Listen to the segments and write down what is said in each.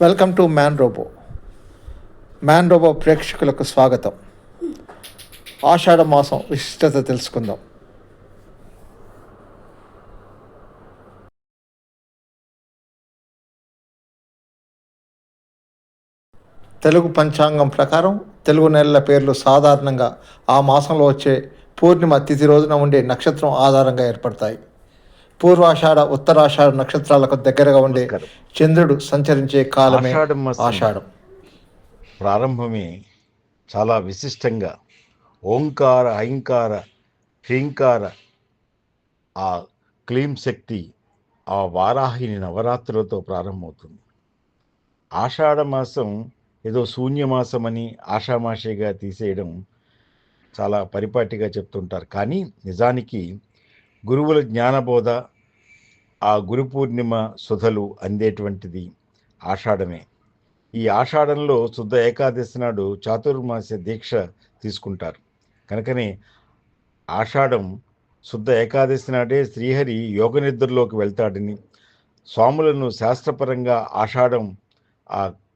Welcome to man robo man robo ప్రేక్షకులకు స్వాగతం. ఆషాఢ మాసం విశిష్టత తెలుసుకుందాం. తెలుగు పంచాంగం ప్రకారం తెలుగు నెలల పేర్లు సాధారణంగా ఆ మాసంలో వచ్చే పూర్ణిమ తిథి రోజున ఉండే నక్షత్రం ఆధారంగా ఏర్పడతాయి. పూర్వాషాఢ ఉత్తరాషాఢ నక్షత్రాలకు దగ్గరగా ఉండే చంద్రుడు సంచరించే కాలమే ఆషాఢం ప్రారంభమే చాలా విశిష్టంగా. ఓంకార ఐంకార హ్రీంకార ఆ క్లీం శక్తి ఆ వారాహిని నవరాత్రులతో ప్రారంభమవుతుంది. ఆషాఢ మాసం ఏదో శూన్యమాసం అని ఆషామాషిగా తీసేయడం చాలా పరిపాటిగా చెప్తుంటారు. కానీ నిజానికి గురువుల జ్ఞానబోధ ఆ గురు పూర్ణిమ సుధలు అందేటువంటిది ఆషాఢమే. ఈ ఆషాఢంలో శుద్ధ ఏకాదశి నాడు చాతుర్మాస దీక్ష తీసుకుంటారు. కనుకనే ఆషాఢం శుద్ధ ఏకాదశి నాడే శ్రీహరి యోగ నిద్రలోకి వెళ్తాడని స్వాములను శాస్త్రపరంగా ఆషాఢం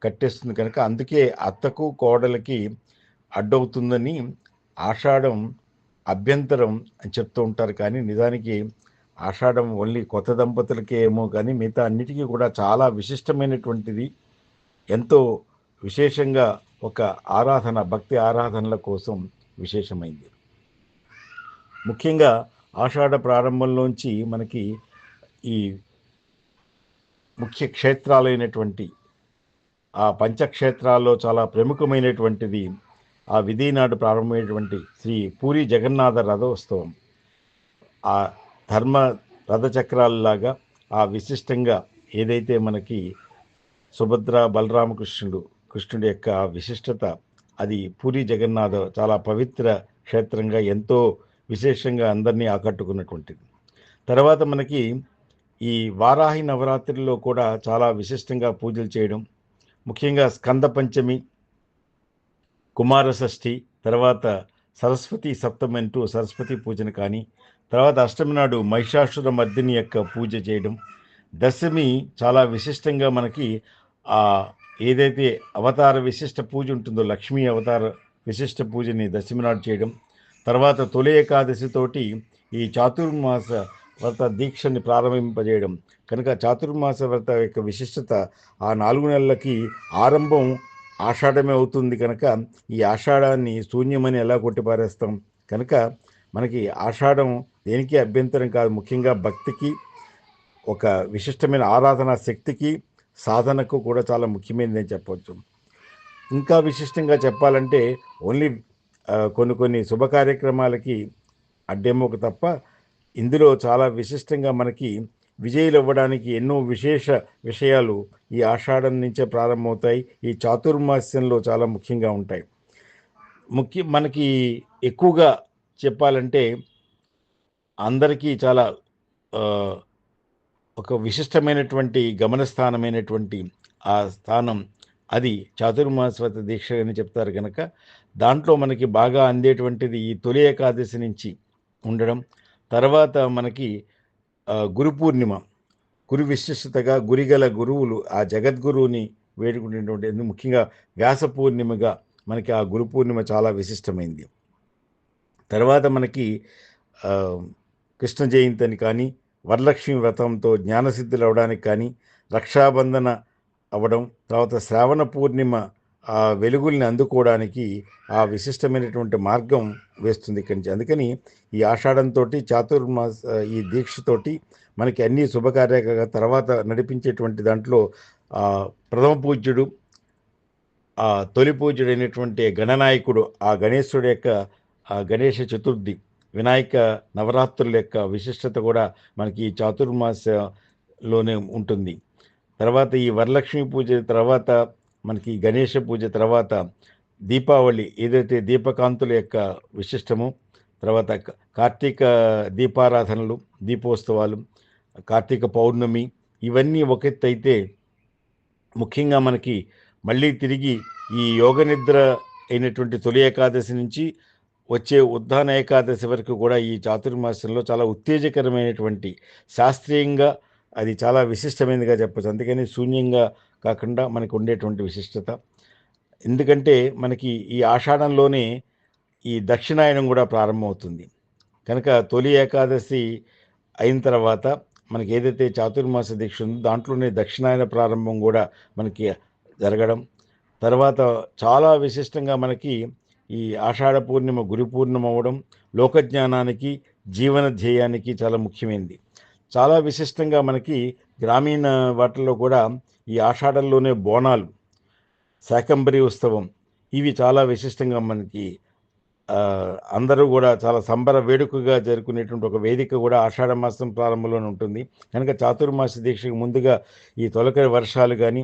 కట్టేస్తుంది కనుక అందుకే అత్తకు కోడలకి అడ్డవుతుందని ఆషాఢం అభ్యంతరం అని చెప్తూ ఉంటారు. కానీ నిజానికి ఆషాఢం ఓన్లీ కొత్త దంపతులకే ఏమో కానీ మిగతా అన్నిటికీ కూడా చాలా విశిష్టమైనటువంటిది. ఎంతో విశేషంగా ఒక ఆరాధన భక్తి ఆరాధనల కోసం విశేషమైంది. ముఖ్యంగా ఆషాఢ ప్రారంభంలోంచి మనకి ఈ ముఖ్య క్షేత్రాలైనటువంటి ఆ పంచక్షేత్రాల్లో చాలా ప్రముఖమైనటువంటిది ఆ విధీనాడు ప్రారంభమైనటువంటి శ్రీ పూరి జగన్నాథ రథోత్సవం. ఆ ధర్మ రథచక్రాలలాగా ఆ విశిష్టంగా ఏదైతే మనకి సుభద్ర బలరామకృష్ణుడు కృష్ణుడి యొక్క ఆ విశిష్టత అది పూరి జగన్నాథ చాలా పవిత్ర క్షేత్రంగా ఎంతో విశేషంగా అందరినీ ఆకట్టుకున్నటువంటిది. తర్వాత మనకి ఈ వారాహి నవరాత్రిలో కూడా చాలా విశిష్టంగా పూజలు చేయడం ముఖ్యంగా స్కంద పంచమి కుమార షష్ఠి తర్వాత సరస్వతి సప్తమి అంటూ సరస్వతి పూజను కానీ తర్వాత అష్టమి నాడు మహిషాసుర మర్దిని యొక్క పూజ చేయడం. దశమి చాలా విశిష్టంగా మనకి ఆ ఏదైతే అవతార విశిష్ట పూజ ఉంటుందో లక్ష్మీ అవతార విశిష్ట పూజని దశమి నాడు చేయడం. తర్వాత తొలి ఏకాదశితోటి ఈ చాతుర్మాస వ్రత దీక్షని ప్రారంభింపజేయడం. కనుక చాతుర్మాస వ్రత యొక్క విశిష్టత ఆ నాలుగు నెలలకి ఆరంభం ఆషాఢమే అవుతుంది కనుక ఈ ఆషాఢాన్ని శూన్యమని ఎలా కొట్టిపారేస్తాం? కనుక మనకి ఆషాఢం దేనికి అభ్యంతరం కాదు. ముఖ్యంగా భక్తికి ఒక విశిష్టమైన ఆరాధనా శక్తికి సాధనకు కూడా చాలా ముఖ్యమైనది అని చెప్పవచ్చు ఇంకా విశిష్టంగా చెప్పాలంటే ఓన్లీ కొన్ని కొన్ని శుభ కార్యక్రమాలకి అడ్డేమోక తప్ప ఇందులో చాలా విశిష్టంగా మనకి విజయులు ఇవ్వడానికి ఎన్నో విశేష విషయాలు ఈ ఆషాఢం నుంచే ప్రారంభమవుతాయి. ఈ చాతుర్మాస్యంలో చాలా ముఖ్యంగా ఉంటాయి. ముఖ్య మనకి ఎక్కువగా చెప్పాలంటే అందరికీ చాలా ఒక విశిష్టమైనటువంటి గమనస్థానమైనటువంటి ఆ స్థానం అది చాతుర్మాసవత దీక్ష అని చెప్తారు కనుక దాంట్లో మనకి బాగా అందేటువంటిది ఈ తొలి ఏకాదశి నుంచి ఉండడం తర్వాత మనకి గురు పూర్ణిమ గురు విశిష్టతగా గురిగల గురువులు ఆ జగద్గురువుని వేడుకునేటువంటి ముఖ్యంగా వ్యాస పూర్ణిమగా మనకి ఆ గురు పూర్ణిమ చాలా విశిష్టమైంది. తర్వాత మనకి కృష్ణ జయంతి అని కానీ వరలక్ష్మి వ్రతంతో జ్ఞానసిద్ధులు అవడానికి కానీ రక్షాబంధన అవ్వడం తర్వాత శ్రావణ పూర్ణిమ ఆ వెలుగుల్ని అందుకోవడానికి ఆ విశిష్టమైనటువంటి మార్గం వేస్తుంది ఇక్కడి నుంచి. అందుకని ఈ ఆషాఢంతో చాతుర్మాస ఈ దీక్షతోటి మనకి అన్ని శుభకార్య తర్వాత నడిపించేటువంటి దాంట్లో ప్రథమ పూజ్యుడు ఆ తొలి పూజ్యుడైనటువంటి గణనాయకుడు ఆ గణేశుడి యొక్క ఆ గణేష చతుర్థి వినాయక నవరాత్రుల యొక్క విశిష్టత కూడా మనకి ఈ చాతుర్మాసలోనే ఉంటుంది. తర్వాత ఈ వరలక్ష్మి పూజ తర్వాత మనకి గణేష పూజ తర్వాత దీపావళి ఏదైతే దీపకాంతుల యొక్క విశిష్టము తర్వాత కార్తీక దీపారాధనలు దీపోత్సవాలు కార్తీక పౌర్ణమి ఇవన్నీ ఒక ముఖ్యంగా మనకి మళ్ళీ తిరిగి ఈ యోగ నిద్ర అయినటువంటి తొలి ఏకాదశి నుంచి వచ్చే ఉద్దాన ఏకాదశి వరకు కూడా ఈ చాతుర్మాసంలో చాలా ఉత్తేజకరమైనటువంటి శాస్త్రీయంగా అది చాలా విశిష్టమైనదిగా చెప్పచ్చు. అందుకని శూన్యంగా కాకుండా మనకు ఉండేటువంటి విశిష్టత. ఎందుకంటే మనకి ఈ ఆషాఢంలోనే ఈ దక్షిణాయనం కూడా ప్రారంభమవుతుంది. కనుక తొలి ఏకాదశి అయిన తర్వాత మనకి ఏదైతే చాతుర్మాస దీక్ష ఉందో దాంట్లోనే దక్షిణాయన ప్రారంభం కూడా మనకి జరగడం. తర్వాత చాలా విశిష్టంగా మనకి ఈ ఆషాఢ పూర్ణిమ గురి పూర్ణిమ అవ్వడం లోకజ్ఞానానికి జీవన ధ్యేయానికి చాలా ముఖ్యమైనది చాలా విశిష్టంగా మనకి గ్రామీణ వాటిల్లో కూడా ఈ ఆషాఢంలోనే బోనాలు శాకంబరి ఉత్సవం ఇవి చాలా విశిష్టంగా మనకి అందరూ కూడా చాలా సంబర వేడుకగా జరుపుకునేటువంటి ఒక వేదిక కూడా ఆషాఢ మాసం ప్రారంభంలోనే ఉంటుంది. కనుక చాతుర్మాస దీక్షకు ముందుగా ఈ తొలకరి వర్షాలు కానీ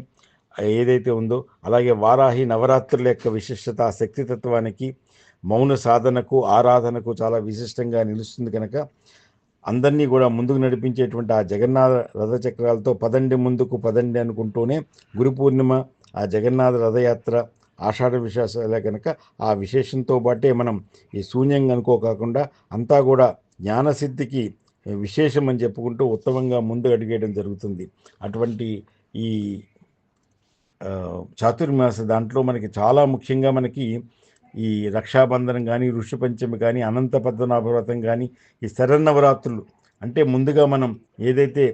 ఏదైతే ఉందో అలాగే వారాహి నవరాత్రుల యొక్క విశిష్టత ఆ శక్తితత్వానికి మౌన సాధనకు ఆరాధనకు చాలా విశిష్టంగా నిలుస్తుంది కనుక అందరినీ కూడా ముందుకు నడిపించేటువంటి ఆ జగన్నాథ రథచక్రాలతో పదండి ముందుకు పదండి అనుకుంటూనే గురు పూర్ణిమ ఆ జగన్నాథ రథయాత్ర ఆషాఢ విశ్వాసాలే కనుక ఆ విశేషంతో పాటే మనం ఈ శూన్యం అనుకోకాకుండా అంతా కూడా జ్ఞానసిద్ధికి విశేషం అని చెప్పుకుంటూ ఉత్తమంగా ముందు అడిగేయడం జరుగుతుంది. అటువంటి ఈ చాతుర్మాస దాంట్లో మనకి చాలా ముఖ్యంగా మనకి ఈ రక్షాబంధనం కానీ ఋషి పంచమి కానీ అనంత పద్మనాభవ్రతం కానీ ఈ శరన్నవరాత్రులు. అంటే ముందుగా మనం ఏదైతే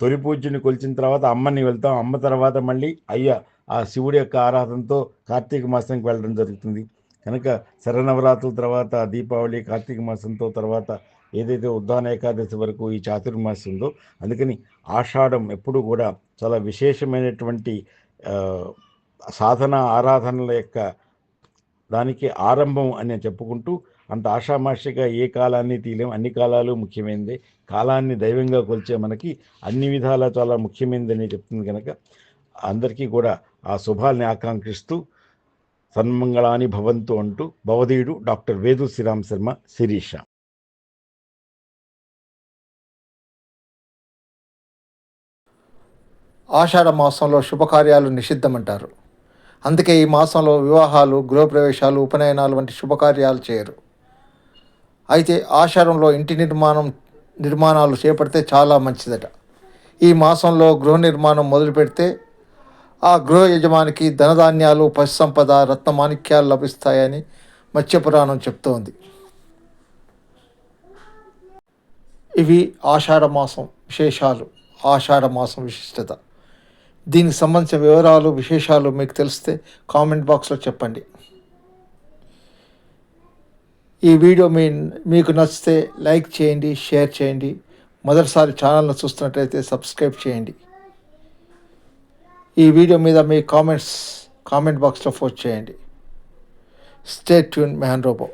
తొలి పూజని కొలిచిన తర్వాత అమ్మని వెళ్తాం. అమ్మ తర్వాత మళ్ళీ అయ్య ఆ శివుడి యొక్క ఆరాధనతో కార్తీక మాసానికి వెళ్ళడం జరుగుతుంది. కనుక శరన్నవరాత్రుల తర్వాత దీపావళి కార్తీక మాసంతో తర్వాత ఏదైతే ఉద్దాన ఏకాదశి వరకు ఈ చాతుర్మాసం ఉందో అందుకని ఆషాఢం ఎప్పుడు కూడా చాలా విశేషమైనటువంటి సాధన ఆరాధనల యొక్క దానికి ఆరంభం అని చెప్పుకుంటూ అంత ఆషామాషిగా ఏ కాలాన్ని తీయలేం అన్ని కాలాలు ముఖ్యమైనదే కాలాన్ని దైవంగా కొలిచే మనకి అన్ని విధాలా చాలా ముఖ్యమైనదని చెప్తుంది కనుక అందరికీ కూడా ఆ శుభాల్ని ఆకాంక్షిస్తూ సన్మంగళాని భవంతు అంటూ భవధీయుడు డాక్టర్ వేదు శ్రీరామ్ శర్మ శిరీష. ఆషాఢ మాసంలో శుభకార్యాలు నిషిద్ధమంటారు. అందుకే ఈ మాసంలో వివాహాలు గృహప్రవేశాలు ఉపనయనాలు వంటి శుభకార్యాలు చేయరు. అయితే ఆషాఢంలో ఇంటి నిర్మాణం నిర్మాణాలు చేపడితే చాలా మంచిదట. ఈ మాసంలో గృహ నిర్మాణం మొదలు పెడితే ఆ గృహ యజమానికి ధనధాన్యాలు పశు సంపద రత్నమాణిక్యాలు లభిస్తాయని మత్స్యపురాణం చెప్తోంది. ఇవి ఆషాఢ మాసం విశేషాలు ఆషాఢ మాసం విశిష్టత. దీనికి సంబంధించిన వివరాలు విశేషాలు మీకు తెలిస్తే కామెంట్ బాక్స్లో చెప్పండి. ఈ వీడియో మీ మీకు నచ్చితే లైక్ చేయండి షేర్ చేయండి. మొదటిసారి ఛానల్ను చూస్తున్నట్లయితే సబ్స్క్రైబ్ చేయండి. ఈ వీడియో మీద మీ కామెంట్స్ కామెంట్ బాక్స్లో పోస్ట్ చేయండి. Stay tune man robo